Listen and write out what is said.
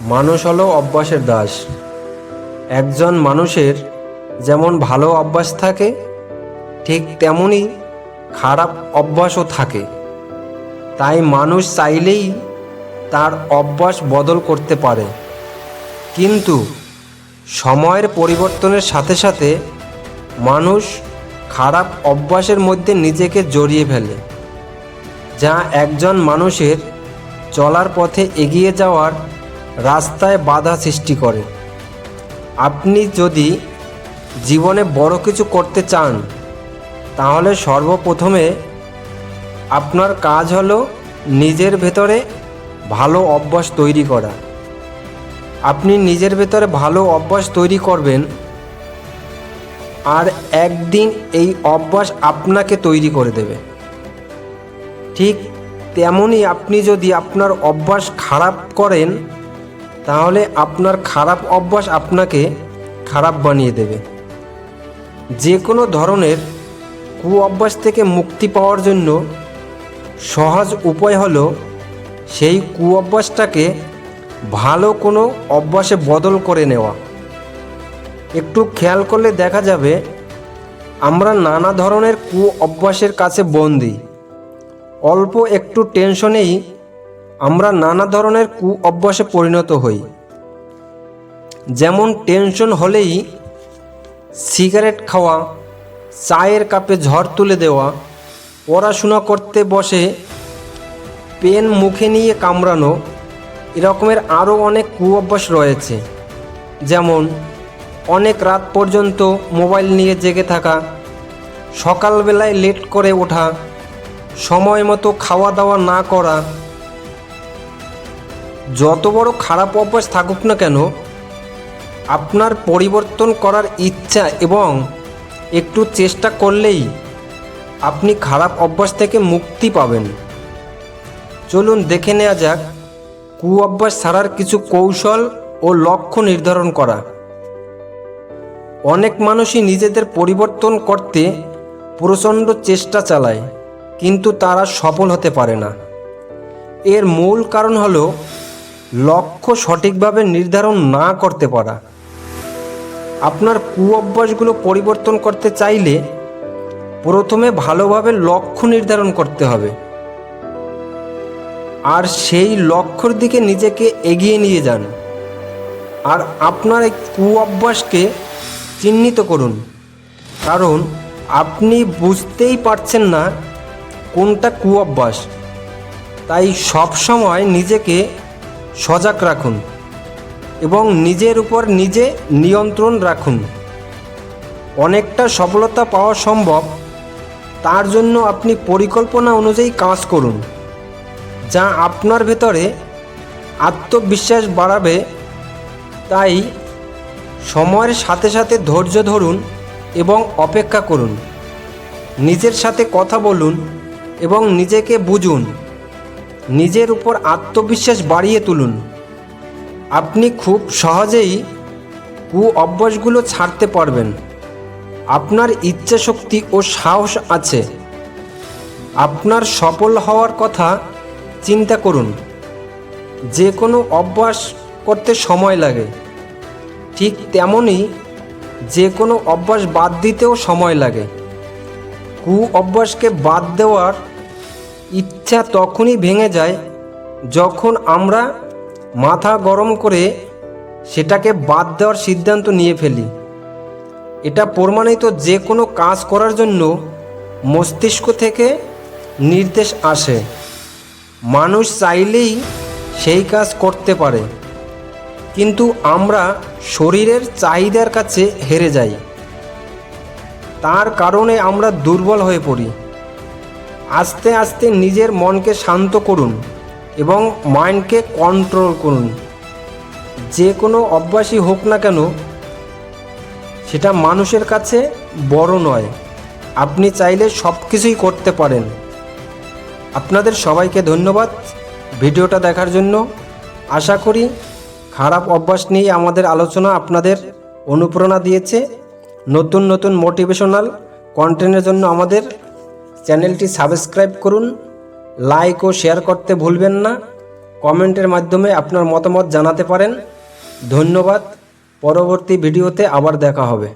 মানুষ হলো অভ্যাসের দাস। একজন মানুষের যেমন ভালো অভ্যাস থাকে, ঠিক তেমনই খারাপ অভ্যাসও থাকে। তাই মানুষ চাইলেই তার অভ্যাস বদল করতে পারে। কিন্তু সময়ের পরিবর্তনের সাথে সাথে মানুষ খারাপ অভ্যাসের মধ্যে নিজেকে জড়িয়ে ফেলে, যা একজন মানুষের চলার পথে এগিয়ে যাওয়ার রাস্তায় বাধা সৃষ্টি করে। আপনি যদি জীবনে বড় কিছু করতে চান, তাহলে সর্বপ্রথমে আপনার কাজ হলো নিজের ভেতরে ভালো অভ্যাস তৈরি করা। আপনি নিজের ভেতরে ভালো অভ্যাস তৈরি করবেন আর একদিন এই অভ্যাস আপনাকে তৈরি করে দেবে। ঠিক তেমনই আপনি যদি আপনার অভ্যাস খারাপ করেন তাহলে আপনার খারাপ অভ্যাস আপনাকে খারাপ বানিয়ে দেবে। যে কোনো ধরনের কু অভ্যাস থেকে মুক্তি পাওয়ার জন্য সহজ উপায় হলো সেই কু অভ্যাসটাকে ভালো কোনো অভ্যাসে বদল করে নেওয়া। একটু খেয়াল করলে দেখা যাবে আমরা নানা ধরনের কু অভ্যাসের কাছে বন্দি। অল্প একটু টেনশনেই আমরা নানা ধরনের কু অভ্যাসে পরিণত হই। যেমন টেনশন হলেই সিগারেট খাওয়া, চায়ের কাপে ঝড় তুলে দেওয়া, পড়াশোনা করতে বসে, পেন মুখে নিয়ে কামড়ানো, এরকমের আরও অনেক কু অভ্যাস রয়েছে। যেমন অনেক রাত পর্যন্ত মোবাইল নিয়ে জেগে থাকা, সকালবেলায় লেট করে ওঠা সময় মতো খাওয়া দাওয়া না করা যত বড় খারাপ অভ্যাস থাকুক না কেন, আপনার পরিবর্তন করার ইচ্ছা এবং একটু চেষ্টা করলেই আপনি খারাপ অভ্যাস থেকে মুক্তি পাবেন। চলুন দেখে নেওয়া যাক কু অভ্যাস ছাড়ার কিছু কৌশল ও লক্ষ্য নির্ধারণ করা। অনেক মানুষই নিজেদের পরিবর্তন করতে প্রচণ্ড চেষ্টা চালায়, কিন্তু তারা সফল হতে পারে না। এর মূল কারণ হল লক্ষ্য সঠিকভাবে নির্ধারণ না করতে পারা। আপনার কু অভ্যাসগুলো পরিবর্তন করতে চাইলে প্রথমে ভালোভাবে লক্ষ্য নির্ধারণ করতে হবে। আর সেই লক্ষ্যর দিকে নিজেকে এগিয়ে নিয়ে যান। আর আপনার এই কু অভ্যাসকে চিহ্নিত করুন। কারণ আপনি বুঝতেই পারছেন না কোনটা কু অভ্যাস তাই সবসময় নিজেকে সজাগ রাখুন এবং নিজের উপর নিজে নিয়ন্ত্রণ রাখুন। অনেকটা সফলতা পাওয়া সম্ভব, তার জন্য আপনি পরিকল্পনা অনুযায়ী কাজ করুন, যা আপনার ভেতরে আত্মবিশ্বাস বাড়াবে। তাই সময়ের সাথে সাথে ধৈর্য ধরুন এবং অপেক্ষা করুন। নিজের সাথে কথা বলুন এবং নিজেকে বুঝুন। নিজের উপর আত্মবিশ্বাস বাড়িয়ে তুলুন। আপনি খুব সহজেই কু অভ্যাসগুলো ছাড়তে পারবেন। আপনার ইচ্ছা শক্তি ও সাহস আছে। আপনার সফল হওয়ার কথা চিন্তা করুন। যে কোনো অভ্যাস করতে সময় লাগে। ঠিক তেমনই যে কোনো অভ্যাস বাদ দিতেও সময় লাগে। কু অভ্যাসকে বাদ দেওয়ার ইচ্ছা তখনই ভেঙে যায় যখন আমরা মাথা গরম করে সেটাকে বাদ দেওয়ার সিদ্ধান্ত নিয়ে ফেলি। এটা প্রমাণিত যে কোনো কাজ করার জন্য মস্তিষ্ক থেকে নির্দেশ আসে। মানুষ চাইলেই সেই কাজ করতে পারে। কিন্তু আমরা শরীরের চাহিদার কাছে হেরে যাই। তার কারণে আমরা দুর্বল হয়ে পড়ি। আস্তে আস্তে নিজের মনকে শান্ত করুন এবং মাইন্ডকে কন্ট্রোল করুন। যে কোনো অভ্যাসই হোক না কেন, সেটা মানুষের কাছে বড় নয়। আপনি চাইলে সব কিছুই করতে পারেন। আপনাদের সবাইকে ধন্যবাদ ভিডিওটা দেখার জন্য। আশা করি খারাপ অভ্যাস নিয়ে আমাদের আলোচনা আপনাদের অনুপ্রেরণা দিয়েছে। নতুন নতুন মোটিভেশনাল কন্টেন্টের জন্য আমাদের চ্যানেলটি সাবস্ক্রাইব করুন লাইক ও শেয়ার করতে ভুলবেন না। কমেন্টের মাধ্যমে আপনার মতামত জানাতে পারেন। ধন্যবাদ। পরবর্তী ভিডিওতে আবার দেখা হবে।